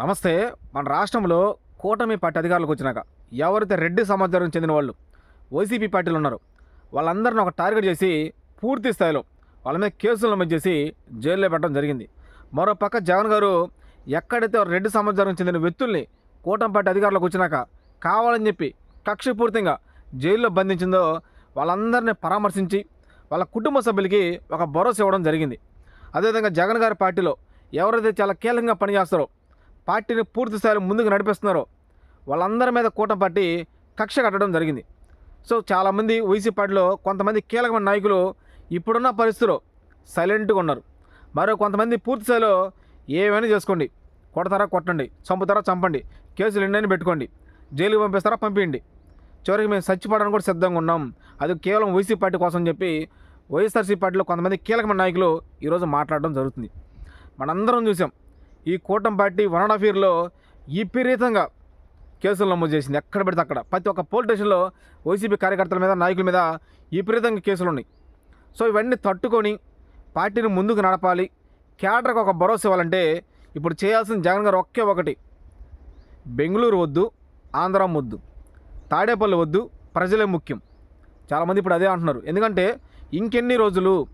నమస్తే మన రాష్ట్రంలో కూటమి పార్టీ అధికారులకు వచ్చినాక ఎవరైతే రెడ్డి సమాచారం చెందిన వాళ్ళు వైసీపీ పార్టీలు ఉన్నారు వాళ్ళందరిని ఒక టార్గెట్ చేసి పూర్తి స్థాయిలో వాళ్ళ మీద కేసులు నమోదు చేసి జైల్లో పెట్టడం జరిగింది. మరో పక్క జగన్ గారు ఎక్కడైతే రెడ్డి సమాచారం చెందిన వ్యక్తుల్ని కూటమి పార్టీ అధికారులకు వచ్చినాక కావాలని చెప్పి కక్షపూర్తిగా జైల్లో బంధించిందో వాళ్ళందరినీ పరామర్శించి వాళ్ళ కుటుంబ సభ్యులకి ఒక భరోసా ఇవ్వడం జరిగింది. అదేవిధంగా జగన్ గారి పార్టీలో ఎవరైతే చాలా కీలకంగా పనిచేస్తారో పార్టీని పూర్తిస్థాయిలో ముందుకు నడిపిస్తున్నారో. వాళ్ళందరి మీద కూటం పార్టీ కక్ష కట్టడం జరిగింది. సో చాలామంది వైసీ పార్టీలో కొంతమంది కీలకమైన నాయకులు ఇప్పుడున్న పరిస్థితిలో సైలెంట్గా ఉన్నారు. మరో కొంతమంది పూర్తిస్థాయిలో ఏమైనా చేసుకోండి. కొడతారా కొట్టండి. చంపుతారా చంపండి. కేసులు ఎన్నైనా పెట్టుకోండి. జైలుకి పంపిస్తారా పంపించండి చివరికి మేము చచ్చిపోవడానికి కూడా సిద్ధంగా ఉన్నాం. అది కేవలం వైసీ పార్టీ కోసం చెప్పి వైఎస్ఆర్సీ పార్టీలో కొంతమంది కీలకమైన నాయకులు ఈరోజు మాట్లాడడం జరుగుతుంది. మనందరం చూసాం. ఈ కూటమి పార్టీ వన్ అండ్ హాఫ్ ఇయర్లో విపరీతంగా కేసులు నమోదు చేసింది. ఎక్కడ పెడితే అక్కడ. ప్రతి ఒక్క పోలీస్ స్టేషన్లో వైసీపీ కార్యకర్తల మీద నాయకుల మీద విపరీతంగా కేసులు ఉన్నాయి. సో ఇవన్నీ తట్టుకొని పార్టీని ముందుకు నడపాలి. క్యాడర్కి ఒక భరోసా ఇవ్వాలంటే ఇప్పుడు చేయాల్సిన జగన్ గారు ఒకే ఒకటి. బెంగళూరు వద్దు ఆంధ్ర వద్దు తాడేపల్లి వద్దు ప్రజలే ముఖ్యం. చాలామంది ఇప్పుడు అదే అంటున్నారు. ఎందుకంటే ఇంకెన్ని రోజులు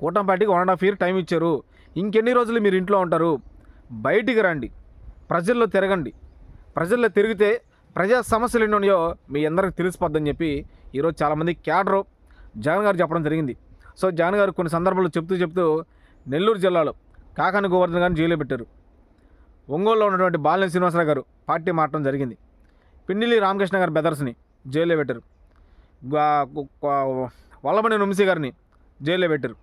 కూటమి పార్టీకి one and half year time ఇచ్చారు. ఇంకెన్ని రోజులు మీరు ఇంట్లో ఉంటారు? బయటికి రండి. ప్రజల్లో తిరగండి. ప్రజల్లో తిరిగితే ప్రజా సమస్యలు ఎన్ని ఉన్నాయో మీ అందరికి తెలిసిపోద్దని చెప్పి ఈరోజు చాలామంది క్యాడరు జగన్ గారు చెప్పడం జరిగింది. సో జగన్ గారు కొన్ని సందర్భాల్లో చెప్తూ చెప్తూ నెల్లూరు జిల్లాలో కాకాని గోవర్ధన్ గారిని జైలు పెట్టారు. ఒంగోలులో ఉన్నటువంటి బాలినేని శ్రీనివాసరావు గారు పార్టీ మారడం జరిగింది. పిండిలి రామకృష్ణ గారి బెదర్స్ని జైల్లో పెట్టారు. వల్లమణి గు- వంశీ గారిని జైల్లో పెట్టారు.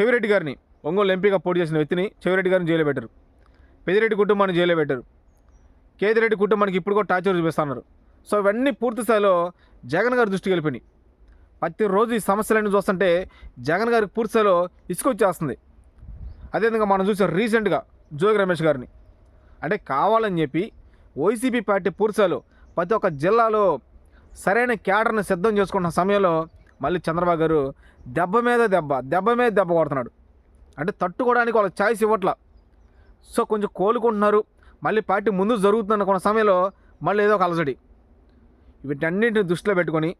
చెవిరెడ్డి గారిని ఒంగోలు ఎంపీగా పోటీ చేసిన వ్యక్తిని చెవిరెడ్డి గారిని జైలు పెట్టారు. పెదిరెడ్డి కుటుంబాన్ని జైలు పెట్టారు. కేతిరెడ్డి కుటుంబానికి ఇప్పుడు కూడా టార్చర్ చూపిస్తున్నారు. సో ఇవన్నీ పూర్తి స్థాయిలో జగన్ గారి దృష్టికి వెళ్ళిపోయినాయి. ప్రతిరోజు ఈ సమస్యలన్నీ చూస్తుంటే జగన్ గారికి పూర్తి స్థాయిలో ఇసుకొచ్చేస్తుంది అదేవిధంగా మనం చూసాం రీసెంట్గా జోగి రమేష్ గారిని. అంటే కావాలని చెప్పి వైసీపీ పార్టీ పూర్తిలో ప్రతి ఒక్క జిల్లాలో సరైన క్యాడర్ని సిద్ధం చేసుకున్న సమయంలో మళ్ళీ చంద్రబాబు గారు దెబ్బ మీద దెబ్బ దెబ్బ మీద దెబ్బ కొడుతున్నాడు. అంటే తట్టుకోవడానికి వాళ్ళకి ఛాయిస్ ఇవ్వట్లా. సో కొంచెం కోలుకుంటున్నారు. మళ్ళీ పార్టీ ముందు జరుగుతుంది అనుకున్న సమయంలో మళ్ళీ ఏదో ఒక అలజడి వీటన్నింటిని దృష్టిలో పెట్టుకొని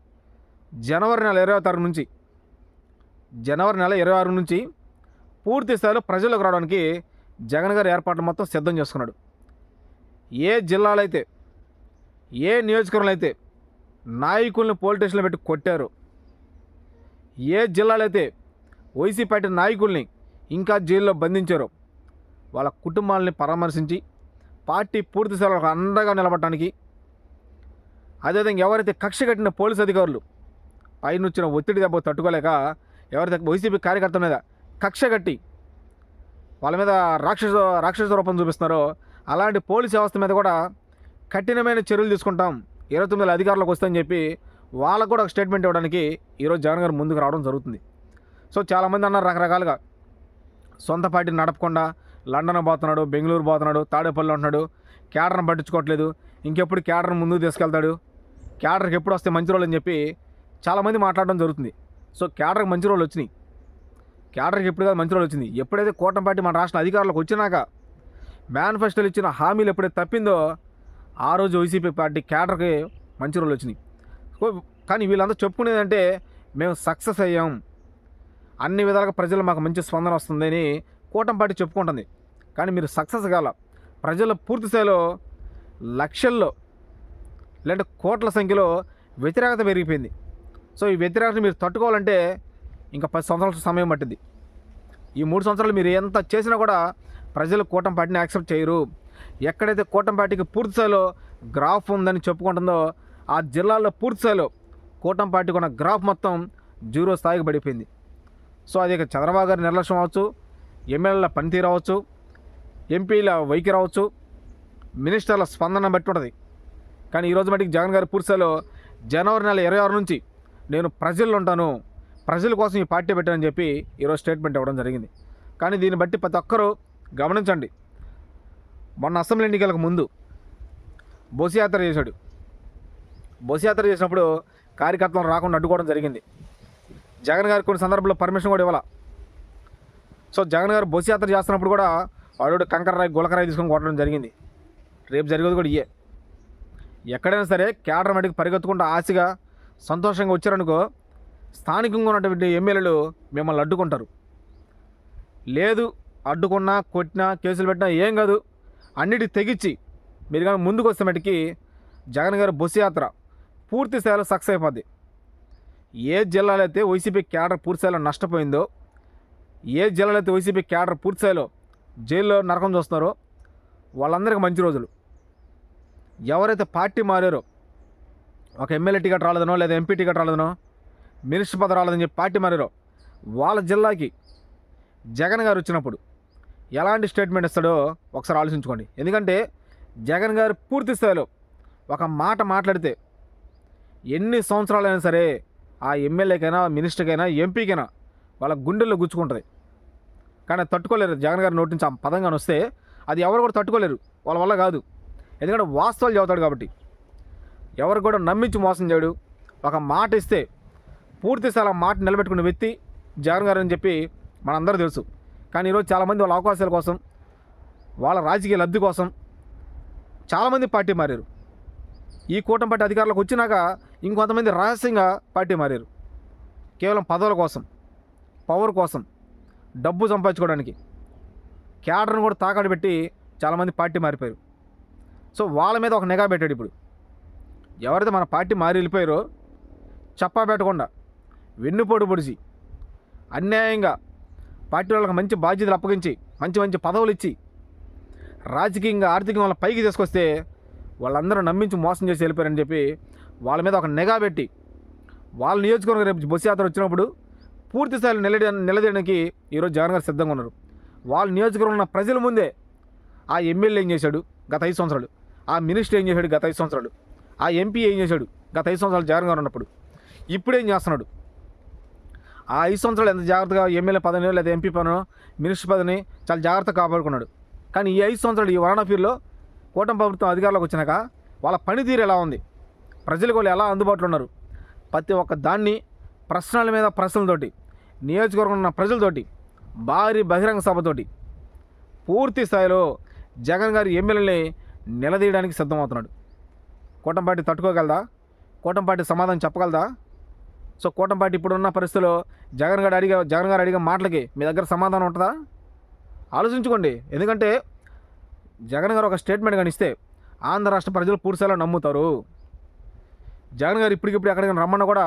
జనవరి నెల ఇరవై ఆరు నుంచి జనవరి నెల ఇరవై ఆరు నుంచి పూర్తి స్థాయిలో ప్రజలకు రావడానికి జగన్ గారి ఏర్పాట్లు మొత్తం సిద్ధం చేసుకున్నాడు. ఏ జిల్లాలైతే ఏ నియోజకవర్గంలో అయితే నాయకుల్ని పోలీస్ స్టేషన్లో పెట్టి కొట్టారు ఏ జిల్లాలైతే అయితే వైసీ పార్టీ నాయకుల్ని ఇంకా జైల్లో బంధించారు. వాళ్ళ కుటుంబాలని పరామర్శించి పార్టీ పూర్తి స్థాయిలో అండగా నిలబడటానికి అదేవిధంగా ఎవరైతే కక్ష కట్టిన పోలీస్ అధికారులు పైన వచ్చిన ఒత్తిడి దెబ్బ తట్టుకోలేక ఎవరైతే వైసీపీ కార్యకర్త మీద కక్ష కట్టి వాళ్ళ మీద రాక్షస రాక్షస రూపం చూపిస్తున్నారో అలాంటి పోలీస్ వ్యవస్థ మీద కూడా కఠినమైన చర్యలు తీసుకుంటాం. ఇరవై తొమ్మిది అధికారులకు వస్తుందని చెప్పి వాళ్ళకు కూడా ఒక స్టేట్మెంట్ ఇవ్వడానికి ఈరోజు జగన్ గారు ముందుకు రావడం జరుగుతుంది. సో చాలామంది అన్నారు రకరకాలుగా. సొంత పార్టీని నడపకుండా లండన్ పోతున్నాడు బెంగళూరు పోతున్నాడు తాడేపల్లి ఉంటున్నాడు. క్యాడర్ని పట్టించుకోవట్లేదు. ఇంకెప్పుడు క్యాడర్ని ముందుకు తీసుకెళ్తాడు? క్యాడర్కి ఎప్పుడు వస్తే మంచి రోజులు అని చెప్పి చాలామంది మాట్లాడడం జరుగుతుంది. సో క్యాడర్కి మంచి రోజులు వచ్చినాయి. క్యాడర్కి ఎప్పుడు కాదు మంచి రోజులు వచ్చింది. ఎప్పుడైతే కూటమి పార్టీ మన రాష్ట్ర అధికారులకు వచ్చినాక మేనిఫెస్టోలు ఇచ్చిన హామీలు ఎప్పుడైతే తప్పిందో ఆ రోజు వైసీపీ పార్టీ క్యాడర్కి మంచి రోజులు వచ్చినాయి. కానీ వీళ్ళంతా చెప్పుకునేదంటే మేము సక్సెస్ అయ్యాం. అన్ని విధాలుగా ప్రజలు మాకు మంచి స్పందన వస్తుందని కూటంపాటి చెప్పుకుంటుంది. కానీ మీరు సక్సెస్ కాల ప్రజలు పూర్తి స్థాయిలో లక్షల్లో లేదంటే కోట్ల సంఖ్యలో వ్యతిరేకత పెరిగిపోయింది. సో ఈ వ్యతిరేకత మీరు తట్టుకోవాలంటే ఇంకా పది సంవత్సరాల సమయం పట్టింది. ఈ మూడు సంవత్సరాలు మీరు ఎంత చేసినా కూడా ప్రజలు కూటమి పార్టీని యాక్సెప్ట్ చేయరు. ఎక్కడైతే కూటమి పార్టీకి పూర్తి స్థాయిలో గ్రాఫ్ ఉందని చెప్పుకుంటుందో ఆ జిల్లాలో పూర్తి స్థాయిలో కూటమి పార్టీకి ఉన్న గ్రాఫ్ మొత్తం జీరో స్థాయికి పడిపోయింది. సో అది చంద్రబాబు గారి నిర్లక్ష్యం అవ్వచ్చు ఎమ్మెల్యేల పనితీరు అవ్వచ్చు ఎంపీల వైఖరి అవ్వచ్చు మినిస్టర్ల స్పందన బట్టి ఉంటుంది. కానీ ఈరోజు మటుకు జగన్ గారి పూర్తిలో జనవరి నెల ఇరవై ఆరు నుంచి నేను ప్రజల్లో ఉంటాను ప్రజల కోసం ఈ పార్టీ పెట్టానని చెప్పి ఈరోజు స్టేట్మెంట్ ఇవ్వడం జరిగింది. కానీ దీన్ని బట్టి ప్రతి ఒక్కరూ గమనించండి. మొన్న అసెంబ్లీ ఎన్నికలకు ముందు బోసియాత్ర చేశాడు. బోసియాత్ర చేసినప్పుడు కార్యకర్తలను రాకుండా అడ్డుకోవడం జరిగింది. జగన్ గారు కొన్ని సందర్భంలో పర్మిషన్ కూడా ఇవ్వాల? సో జగన్ గారు బస్సు యాత్ర చేస్తున్నప్పుడు కూడా వాడు కంకర్రాయి గులకరాయి తీసుకొని కొట్టడం జరిగింది. రేపు జరిగేది కూడా ఇయే ఎక్కడైనా సరే కేడర్ మటుకు పరిగెత్తుకుంటూ ఆశగా సంతోషంగా వచ్చారనుకో స్థానికంగా ఉన్నటువంటి ఎమ్మెల్యేలు మిమ్మల్ని అడ్డుకుంటారు. లేదు అడ్డుకున్నా కొట్టినా కేసులు పెట్టినా ఏం కాదు అన్నిటి తెగించి మీరు కానీ ముందుకు వస్తే మటుకి జగన్ గారి బస్సు యాత్ర పూర్తి స్థాయిలో సక్సెస్ అయిపోద్ది. ఏ జిల్లాలో అయితే వైసీపీ క్యాడర్ పూర్తిస్థాయిలో నష్టపోయిందో ఏ జిల్లాలో అయితే వైసీపీ క్యాడర్ పూర్తిస్థాయిలో జైల్లో నరకం చూస్తున్నారో వాళ్ళందరికీ మంచి రోజులు. ఎవరైతే పార్టీ మారారో ఒక ఎమ్మెల్యే టికెట్ రాలేదనో లేదా ఎంపీ టికెట్ రాలేదనో మినిస్టర్ పదవి రాలేదని చెప్పి పార్టీ మారారో వాళ్ళ జిల్లాకి జగన్ గారు వచ్చినప్పుడు ఎలాంటి స్టేట్మెంట్ ఇస్తాడో ఒకసారి ఆలోచించుకోండి. ఎందుకంటే జగన్ గారు పూర్తి స్థాయిలో ఒక మాట మాట్లాడితే ఎన్ని సంవత్సరాలైనా సరే ఆ ఎమ్మెల్యేకైనా మినిస్టర్కైనా ఎంపీకైనా వాళ్ళ గుండెల్లో గుచ్చుకుంటుంది. కానీ అది తట్టుకోలేరు. జగన్ గారి నోటి నుంచి ఆ పదంగాని వస్తే అది ఎవరు కూడా తట్టుకోలేరు. వాళ్ళ వల్ల కాదు. ఎందుకంటే వాస్తవాలు చదువుతాడు కాబట్టి. ఎవరు కూడా నమ్మించి మోసం చేయడు. ఒక మాట ఇస్తే పూర్తి స్థాయి ఆ మాట నిలబెట్టుకున్న వ్యక్తి జగన్ గారు అని చెప్పి మనందరూ తెలుసు. కానీ ఈరోజు చాలామంది వాళ్ళ అవకాశాల కోసం వాళ్ళ రాజకీయ లబ్ధి కోసం చాలామంది పార్టీ మారారు. ఈ కూటమి పార్టీ అధికారులకు వచ్చినాక ఇంకొంతమంది రహస్యంగా పార్టీ మారారు. కేవలం పదవుల కోసం పవర్ కోసం డబ్బు సంపాదించుకోవడానికి క్యాడర్ను కూడా తాకట్టు పెట్టి చాలామంది పార్టీ మారిపోయారు. సో వాళ్ళ మీద ఒక నిఘా పెట్టాడు ఇప్పుడు. ఎవరైతే మన పార్టీ మారి వెళ్ళిపోయారో చప్పా పెట్టకుండా వెన్నుపోటు పొడిచి అన్యాయంగా పార్టీ వాళ్ళకి మంచి బాధ్యతలు అప్పగించి మంచి మంచి పదవులు ఇచ్చి రాజకీయంగా ఆర్థికంగా వాళ్ళ పైకి తీసుకొస్తే వాళ్ళందరూ నమ్మించి మోసం చేసి వెళ్ళిపోయారని చెప్పి వాళ్ళ మీద ఒక నిఘా పెట్టి వాళ్ళ నియోజకవర్గం రేపు బస్సు యాత్ర వచ్చినప్పుడు పూర్తి స్థాయిలో నిలడి నిలదీయడానికి ఈరోజు జగన్ గారు సిద్ధంగా ఉన్నారు. వాళ్ళ నియోజకవర్గంలో ఉన్న ప్రజల ముందే ఆ ఎమ్మెల్యే ఏం చేశాడు? గత ఐదు సంవత్సరాలు. ఆ మినిస్టర్ ఏం చేశాడు? గత ఐదు సంవత్సరాలు. ఆ ఎంపీ ఏం చేశాడు? గత ఐదు సంవత్సరాలు జగన్ గారు ఉన్నప్పుడు. ఇప్పుడు ఏం చేస్తున్నాడు? ఆ ఐదు సంవత్సరాలు ఎంత జాగ్రత్తగా ఎమ్మెల్యే పదవిని లేదా ఎంపీ పదనో మినిస్టర్ పదవిని చాలా జాగ్రత్తగా కాపాడుకున్నాడు. కానీ ఈ ఐదు సంవత్సరాలు ఈ వరాణ పీర్లో కూటమి ప్రభుత్వం అధికారంలోకి వచ్చినాక వాళ్ళ పనితీరు ఎలా ఉంది? ప్రజలకు వాళ్ళు ఎలా అందుబాటులో ఉన్నారు? ప్రతి ఒక్క దాన్ని ప్రశ్నల మీద ప్రశ్నలతోటి నియోజకవర్గం ఉన్న ప్రజలతోటి భారీ బహిరంగ సభతోటి పూర్తి స్థాయిలో జగన్ గారి ఎమ్మెల్యేని నిలదీయడానికి సిద్ధమవుతున్నాడు. కూటంపాటి తట్టుకోగలదా? కూటంపాటి సమాధానం చెప్పగలదా? సో కూటంపాటి ఇప్పుడున్న పరిస్థితిలో జగన్ గారు అడిగే జగన్ గారు అడిగే మాటలకి మీ దగ్గర సమాధానం ఉంటుందా? ఆలోచించుకోండి. ఎందుకంటే జగన్ గారు ఒక స్టేట్మెంట్ కానీ ఇస్తే ఆంధ్ర రాష్ట్ర ప్రజలు పూర్తిలో నమ్ముతారు. జగన్ గారు ఇప్పటికిప్పుడు ఎక్కడికైనా రమ్మన్నా కూడా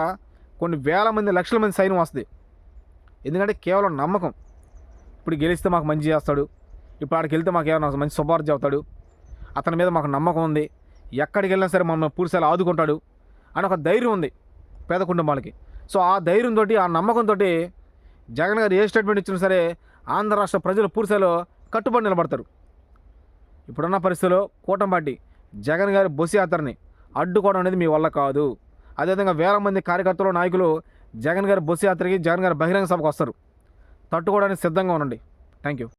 కొన్ని వేల మంది లక్షల మంది సైన్యం వస్తుంది. ఎందుకంటే కేవలం నమ్మకం. ఇప్పుడు గెలిస్తే మాకు మంచి చేస్తాడు. ఇప్పుడు ఆడికి వెళ్తే మాకు ఏమైనా మంచి శుభార్త చెబుతాడు. అతని మీద మాకు నమ్మకం ఉంది. ఎక్కడికి వెళ్ళినా సరే మమ్మల్ని పూర్తిస్థాయిలో ఆదుకుంటాడు అని ఒక ధైర్యం ఉంది పేద కుటుంబాలకి సో ఆ ధైర్యంతో ఆ నమ్మకంతో జగన్ గారు ఏ స్టేట్మెంట్ ఇచ్చినా సరే ఆంధ్ర రాష్ట్ర ప్రజలు పూర్తిలో కట్టుబడి నిలబడతారు. ఇప్పుడున్న పరిస్థితిలో కూటమి పార్టీ జగన్ గారి బొసి యాత్రని అడ్డుకోవడం అనేది మీ వల్ల కాదు. అదేవిధంగా వేల మంది కార్యకర్తలు నాయకులు జగన్ గారి బస్సు యాత్రకి జగన్ గారి బహిరంగ సభకు వస్తారు. తట్టుకోవడానికి సిద్ధంగా ఉండండి. Thank you